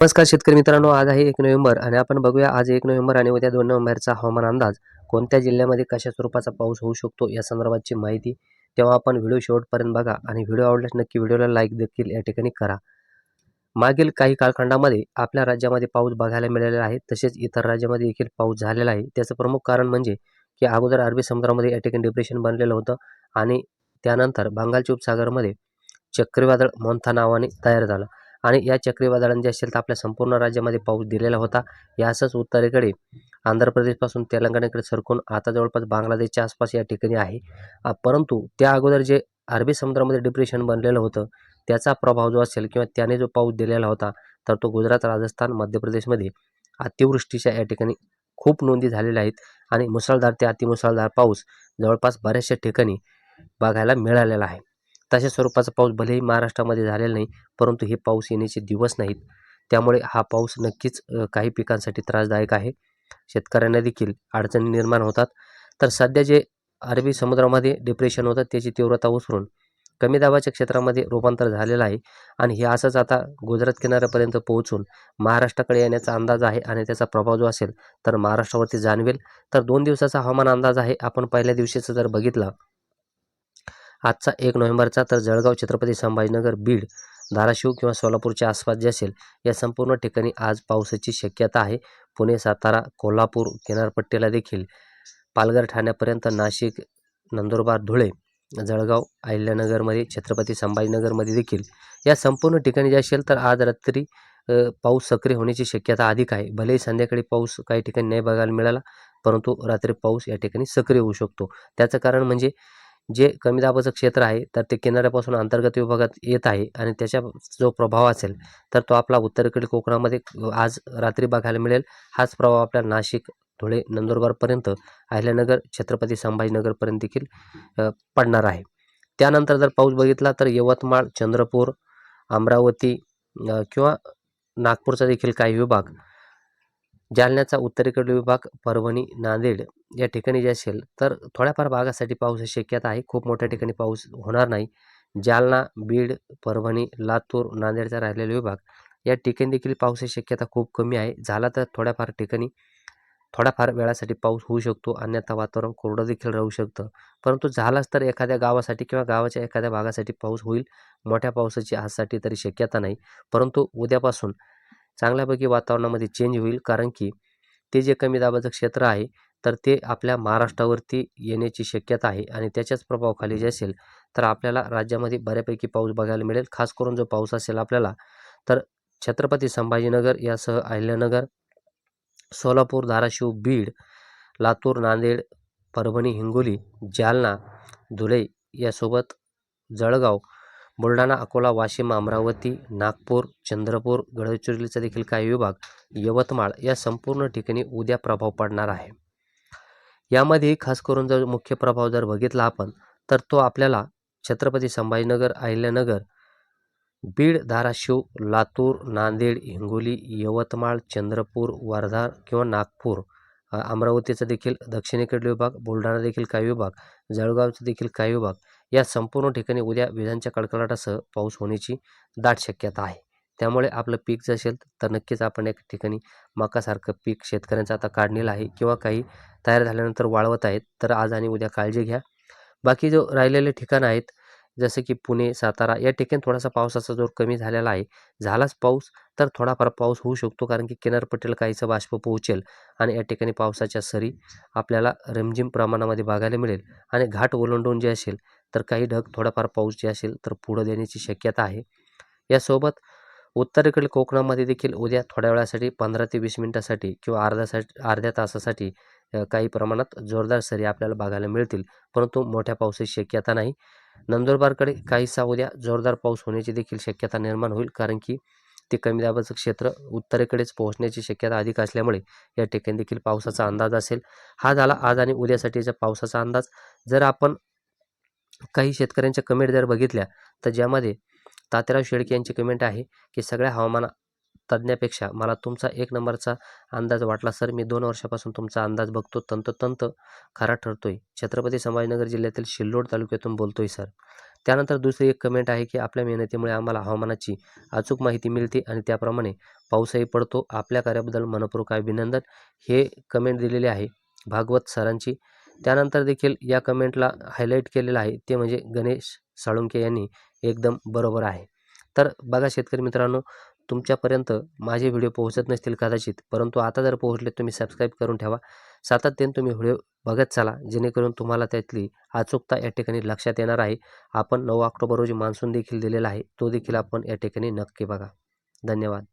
नमस्कार शेतकरी मित्रांनो आज आहे एक नोव्हेंबर आणि आपण बघूया आज एक नोव्हेंबर आणि उद्या दोन नोव्हेंबरचा हवामान अंदाज. कोणत्या जिल्ह्यामध्ये कशा स्वरूपाचा पाऊस होऊ शकतो या संदर्भाची माहिती तेव्हा आपण व्हिडिओ शेवटपर्यंत बघा आणि व्हिडिओ आवडल्यास नक्की व्हिडिओला लाईक देखील या ठिकाणी करा. मागील काही कालखंडामध्ये आपल्या राज्यामध्ये पाऊस बघायला मिळालेला आहे तसेच इतर राज्यामध्ये देखील पाऊस झालेला आहे. त्याचं प्रमुख कारण म्हणजे की अगोदर अरबी समुद्रामध्ये या ठिकाणी डिप्रेशन बनलेलं होतं आणि त्यानंतर बंगालच्या उपसागरमध्ये चक्रीवादळ मोंथा नावाने तयार झालं. आणि या चक्रीवादळांचे असेल तर आपल्या संपूर्ण राज्यामध्ये पाऊस दिलेला होता. यासच उत्तरेकडे आंध्र प्रदेशपासून तेलंगणाकडे सरकून आता जवळपास बांगलादेशच्या आसपास या ठिकाणी आहे. परंतु त्या अगोदर जे अरबी समुद्रामध्ये डिप्रेशन बनलेलं होतं त्याचा प्रभाव जो असेल किंवा त्याने जो पाऊस दिलेला होता तर तो गुजरात राजस्थान मध्य प्रदेशमध्ये अतिवृष्टीच्या या ठिकाणी खूप नोंदी झालेल्या आहेत. आणि मुसळधार ते अतिमुसळधार पाऊस जवळपास बऱ्याचशा ठिकाणी बघायला मिळालेला आहे. तशा स्वरूपाचा पाऊस भलेही महाराष्ट्रामध्ये झालेला नाही परंतु हे पाऊस येण्याचे दिवस नाहीत. त्यामुळे हा पाऊस नक्कीच काही पिकांसाठी त्रासदायक आहे. शेतकऱ्यांना देखील अडचणी निर्माण होतात. तर सध्या जे अरबी समुद्रामध्ये डिप्रेशन होतं त्याची तीव्रता उसरून कमी दाबाच्या क्षेत्रामध्ये रूपांतर झालेलं आहे आणि हे असंच आता गुजरात किनाऱ्यापर्यंत पोहोचून महाराष्ट्राकडे येण्याचा अंदाज आहे आणि त्याचा प्रभाव जो असेल तर महाराष्ट्रावरती जाणवेल. तर दोन दिवसाचा हवामान अंदाज आहे. आपण पहिल्या दिवशीचा जर बघितला आजचा एक नोव्हेंबरचा तर जळगाव छत्रपती संभाजीनगर बीड धाराशिव किंवा सोलापूरच्या आसपास जे असेल या संपूर्ण ठिकाणी आज पावसाची शक्यता आहे. पुणे सातारा कोल्हापूर किनारपट्टीला देखील पालघर ठाण्यापर्यंत नाशिक नंदुरबार धुळे जळगाव अहिल्यानगरमध्ये छत्रपती संभाजीनगरमध्ये देखील या संपूर्ण ठिकाणी जे असेल तर आज रात्री पाऊस सक्रिय होण्याची शक्यता अधिक आहे. भलेही संध्याकाळी पाऊस काही ठिकाणी नाही बघायला मिळाला परंतु रात्री पाऊस या ठिकाणी सक्रिय होऊ शकतो. त्याचं कारण म्हणजे जे कमी दाबाचं क्षेत्र आहे तर ते किनाऱ्यापासून अंतर्गत विभागात येत आहे आणि त्याच्या जो प्रभाव असेल तर तो आपला उत्तरेकडील कोकणामध्ये आज रात्री बघायला मिळेल. हाच प्रभाव आपल्या नाशिक धुळे नंदुरबारपर्यंत अहिल्यानगर छत्रपती संभाजीनगरपर्यंत देखील पडणार आहे. त्यानंतर जर पाऊस बघितला तर यवतमाळ चंद्रपूर अमरावती किंवा नागपूरचा देखील काही विभाग जालन्याचा उत्तरेकडील विभाग परभणी नांदेड या ठिकाणी जे असेल तर थोड्याफार भागासाठी पावसाची शक्यता आहे. खूप मोठ्या ठिकाणी पाऊस होणार नाही. जालना बीड परभणी लातूर नांदेडचा राहिलेला विभाग या ठिकाणी देखील पावसाची शक्यता खूप कमी आहे. झाला तर थोड्याफार ठिकाणी थोड्याफार वेळासाठी पाऊस होऊ शकतो. अन्यथा वातावरण कोरडं देखील राहू शकतं. परंतु झालाच तर एखाद्या गावासाठी किंवा गावाच्या एखाद्या भागासाठी पाऊस होईल. मोठ्या पावसाची आजसाठी तरी शक्यता नाही. परंतु उद्यापासून चांगल्यापैकी वातावरणामध्ये चेंज होईल. कारण की ते जे कमी दाबाचं क्षेत्र आहे तर ते आपल्या महाराष्ट्रावरती येण्याची शक्यता आहे आणि त्याच्याच प्रभावाखाली जे असेल तर आपल्याला राज्यामध्ये बऱ्यापैकी पाऊस बघायला मिळेल. खास करून जो पाऊस असेल आपल्याला तर छत्रपती संभाजीनगर यासह अहिल्यानगर सोलापूर धाराशिव बीड लातूर नांदेड परभणी हिंगोली जालना धुळे यासोबत जळगाव बुलढाणा अकोला वाशिम अमरावती नागपूर चंद्रपूर गडचिरोलीचा देखील काही विभाग यवतमाळ या संपूर्ण ठिकाणी उद्या प्रभाव पडणार आहे. यामध्ये खास करून जर मुख्य प्रभाव जर बघितला आपण तर तो आपल्याला छत्रपती संभाजीनगर अहिल्यानगर बीड धाराशिव लातूर नांदेड हिंगोली यवतमाळ चंद्रपूर वर्धा किंवा नागपूर अमरावतीचा देखील दक्षिणेकडील विभाग बुलढाणा देखील काही विभाग जळगावचा देखील काही विभाग या संपूर्ण ठिकाणी उद्या विजांच्या कडकडाटासह पाऊस होण्याची दाट शक्यता आहे. त्यामुळे आपलं पीक जर असेल तर नक्कीच आपण एक ठिकाणी मकासारखं पीक शेतकऱ्यांचं आता काढलेलं आहे किंवा काही तयार झाल्यानंतर वाळवत आहेत तर आज आणि उद्या काळजी घ्या. बाकी जो राहिलेले ठिकाणं आहेत जसं की पुणे सातारा या ठिकाणी थोडासा पावसाचा जोर कमी झालेला आहे. झालाच पाऊस तर थोडाफार पाऊस होऊ शकतो कारण की किनारपट्टीला काहीचं बाष्प पोहोचेल आणि या ठिकाणी पावसाच्या सरी आपल्याला रिमझिम प्रमाणामध्ये बघायला मिळेल आणि घाट ओलांडून जे असेल तर काही ढग थोडाफार पाऊस जे असेल तर पुढं देण्याची शक्यता आहे. यासोबत उत्तरेकडील कोकणामध्ये देखील उद्या थोड्या वेळासाठी पंधरा ते वीस मिनिटासाठी किंवा अर्ध्यासाठी अर्ध्या तासासाठी काही प्रमाणात जोरदार सरी आपल्याला बघायला मिळतील. परंतु मोठ्या पावसाची शक्यता नाही. नंदुरबारकडे काहीसा उद्या जोरदार पाऊस होण्याची देखील शक्यता निर्माण होईल कारण की ते कमी दाबाचं क्षेत्र उत्तरेकडेच पोहोचण्याची शक्यता अधिक असल्यामुळे या ठिकाणी देखील पावसाचा अंदाज असेल. हा झाला आज आणि उद्यासाठीचा पावसाचा अंदाज. जर आपण काही शेतकऱ्यांच्या कमेंट जर बघितल्या तर ज्यामध्ये तात्याराव शेळके यांची कमेंट आहे की सगळ्या हवामान तज्ज्ञापेक्षा मला तुमचा एक नंबरचा अंदाज वाटला सर मी दोन वर्षापासून तुमचा अंदाज बघतो तंतोतंत खरा ठरतोय. छत्रपती संभाजीनगर जिल्ह्यातील शिल्लोड तालुक्यातून बोलतोय सर त्यानंतर दुसरी एक कमेंट आहे की आपल्या मेहनतीमुळे आम्हाला हवामानाची अचूक माहिती मिळते आणि त्याप्रमाणे पाऊसही पडतो. आपल्या कार्याबद्दल मनपूर्वक अभिनंदन. हे कमेंट दिलेले आहे भागवत सरांची. त्यानंतर देखील या कमेंटला हायलाईट केलेलं आहे ते म्हणजे गणेश साळुंके यांनी एकदम बरोबर आहे. तर बघा शेतकरी मित्रांनो तुमच्यापर्यंत माझे व्हिडिओ पोहोचत नसतील कदाचित परंतु आता जर पोहोचले तुम्ही सबस्क्राईब करून ठेवा. सातत्याने तुम्ही व्हिडिओ बघत चला जेणेकरून तुम्हाला त्यातली अचूकता या ठिकाणी लक्षात येणार आहे. आपण नऊ ऑक्टोबर रोजी मान्सून देखील दिलेला आहे तो देखील आपण या ठिकाणी नक्की बघा. धन्यवाद.